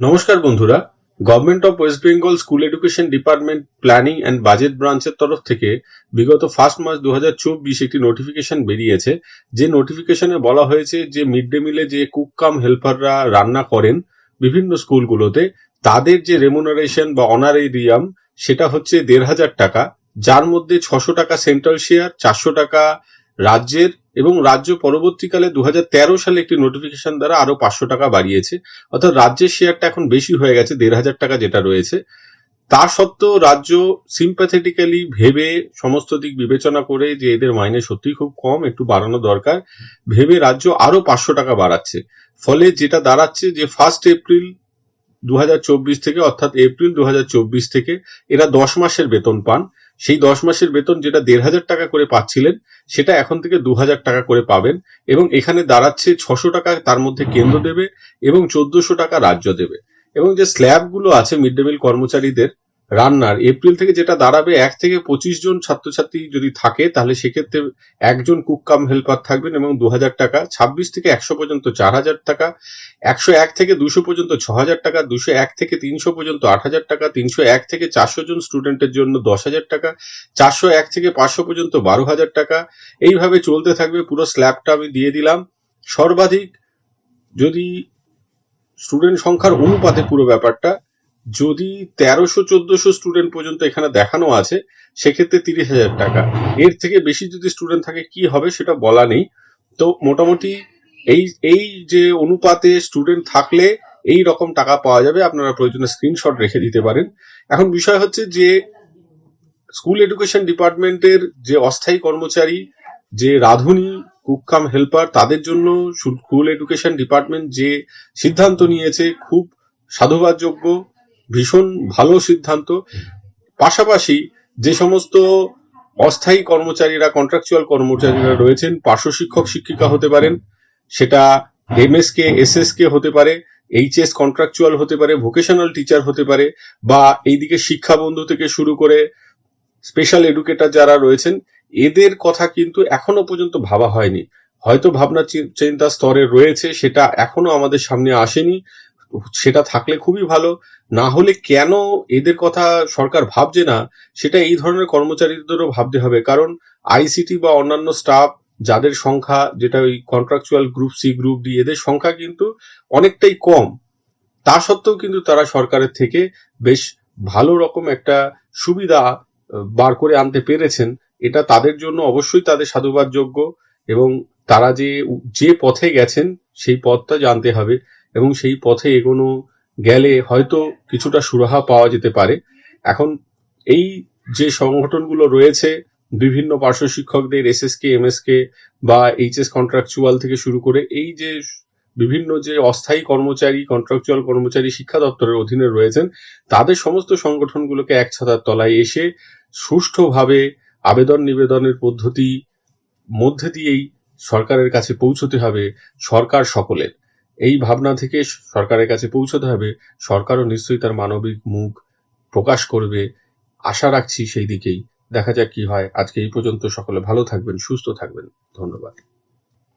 নমস্কার বন্ধুরা। Government of West Bengal school education department planning and budget ব্রাঞ্চের তরফ থেকে বিগত ফার্স্ট মার্চ দু একটি নোটিফিকেশন বেরিয়েছে। যে নোটিফিকেশনে বলা হয়েছে যে মিড ডে মিলে যে কুক কাম হেল্পাররা রান্না করেন বিভিন্ন স্কুলগুলোতে তাদের যে রেমুনারেশন বা অনারেরিয়াম সেটা হচ্ছে দেড় হাজার টাকা। যার মধ্যে ছশো টাকা সেন্ট্রাল শেয়ার চারশো টাকা রাজ্যের এবং রাজ্য পরবর্তীকালে দু হাজার তেরো সালে একটি নোটিফিকেশন দ্বারা আরও পাঁচশো টাকা বাড়িয়েছে। অর্থাৎ রাজ্যের শেয়ারটা এখন বেশি হয়ে গেছে, দেড় হাজার টাকা যেটা রয়েছে। তা সত্ত্বেও রাজ্য সিম্প্যাথেটিক্যালি ভেবে সমস্ত দিক বিবেচনা করে যে এদের মাইনে সত্যিই খুব কম, একটু বাড়ানো দরকার, ভেবে রাজ্য আরও পাঁচশো টাকা বাড়াচ্ছে। ফলে যেটা দাঁড়াচ্ছে যে ফার্স্ট এপ্রিল দু হাজার চব্বিশ থেকে, অর্থাৎ এপ্রিল দু হাজার চব্বিশ থেকে এরা দশ মাসের বেতন পান। সেই দশ মাসের বেতন যেটা দেড় হাজার টাকা করে পাচ্ছিলেন, সেটা এখন থেকে দু হাজার টাকা করে পাবেন এবং এখানে দাঁড়াচ্ছে ছশো টাকা তার মধ্যে কেন্দ্র দেবে এবং চোদ্দশো টাকা রাজ্য দেবে। এবং যে স্ল্যাবগুলো আছে মিড ডে মিল কর্মচারীদের রান্নার। এপ্রিল থেকে যেটা দাঁড়াবে, এক থেকে পঁচিশ জন ছাত্রছাত্রী যদি থাকে, তাহলে সেক্ষেত্রে একজন কুক কাম হেল্পার থাকবেন এবং দু হাজার টাকা, ছাব্বিশ থেকে একশো পর্যন্ত চার হাজার টাকা, একশো এক থেকে দুশো পর্যন্ত ছ হাজার টাকা, দুশো এক থেকে তিনশো পর্যন্ত আট হাজার টাকা, তিনশো এক থেকে চারশো জন স্টুডেন্টের জন্য দশ হাজার টাকা, চারশো এক থেকে পাঁচশো পর্যন্ত বারো হাজার টাকা। এইভাবে চলতে থাকবে, পুরো স্ল্যাবটা আমি দিয়ে দিলাম। সর্বাধিক যদি স্টুডেন্ট সংখ্যার অনুপাতে পুরো ব্যাপারটা যদি তেরোশো, চোদ্দশো স্টুডেন্ট পর্যন্ত এখানে দেখানো আছে, সেক্ষেত্রে তিরিশ হাজার টাকা। এর থেকে বেশি যদি স্টুডেন্ট থাকে, কি হবে সেটা বলা নেই। তো মোটামুটি এই এই যে অনুপাতে স্টুডেন্ট থাকলে এই রকম টাকা পাওয়া যাবে। আপনারা প্রয়োজনে স্ক্রিনশট রেখে দিতে পারেন। এখন বিষয় হচ্ছে যে স্কুল এডুকেশন ডিপার্টমেন্টের যে অস্থায়ী কর্মচারী, যে রাঁধুনি কুককাম হেল্পার তাদের জন্য স্কুল এডুকেশন ডিপার্টমেন্ট যে সিদ্ধান্ত নিয়েছে, খুব সাধুবাদযোগ্য। ভীষণ ভালো সিদ্ধান্ত। পাশাপাশি যে সমস্ত অস্থায়ী কর্মচারীরা কন্ট্রাকচুয়াল কর্মচারীরা রয়েছেন, পার্শ্ব শিক্ষক শিক্ষিকা হতে পারেন, সেটা এমএসকে এসএসকে হতে পারে এইচএস কন্ট্রাকচুয়াল হতে পারে ভোকেশনাল টিচার হতে পারে, বা এইদিকে শিক্ষা বন্ধু থেকে শুরু করে স্পেশাল এডুকেটর যারা রয়েছেন, এদের কথা কিন্তু এখনও পর্যন্ত ভাবা হয়নি। হয়তো ভাবনা চিন্তা স্তরে রয়েছে, সেটা এখনও আমাদের সামনে আসেনি। সেটা থাকলে খুবই ভালো। না হলে কেন এদের কথা সরকার ভাবছে না, সেটা এই ধরনের কর্মচারীদেরও ভাবতে হবে। কারণ আইসিটি বা অন্যান্য স্টাফ যাদের সংখ্যা, যেটা ওই contractual group C group D এদের সংখ্যা কিন্তু অনেকটাই কম। তা সত্ত্বেও কিন্তু তারা সরকারের থেকে বেশ ভালো রকম একটা সুবিধা বার করে আনতে পেরেছেন। এটা তাদের জন্য অবশ্যই তাদের সাধুবাদযোগ্য এবং তারা যে যে পথে গেছেন, সেই পথটা জানতে হবে। এবং সেই পথে এগোনো গেলে হয়তো কিছুটা সুরাহা পাওয়া যেতে পারে। এখন এই যে সংগঠনগুলো রয়েছে, বিভিন্ন পার্শ্ব শিক্ষকদের এসএসকে এমএসকে বা এইচএস কন্ট্রাকচুয়াল থেকে শুরু করে এই যে বিভিন্ন যে অস্থায়ী কর্মচারী কন্ট্রাকচুয়াল কর্মচারী শিক্ষা দপ্তরের অধীনে রয়েছেন, তাদের সমস্ত সংগঠনগুলোকে এক ছাতার তলায় এসে সুষ্ঠুভাবে আবেদন নিবেদনের পদ্ধতি মধ্যে দিয়েই সরকারের কাছে পৌঁছতে হবে সরকার সকলের। এই ভাবনা থেকে সরকারের কাছে পৌঁছতে হবে। সরকারও নিশ্চয়ই তার মানবিক মুখ প্রকাশ করবে। আশা রাখছি সেই দিকেই। দেখা যাক কি হয়। আজকে এই পর্যন্ত সকলে ভালো থাকবেন, সুস্থ থাকবেন। ধন্যবাদ।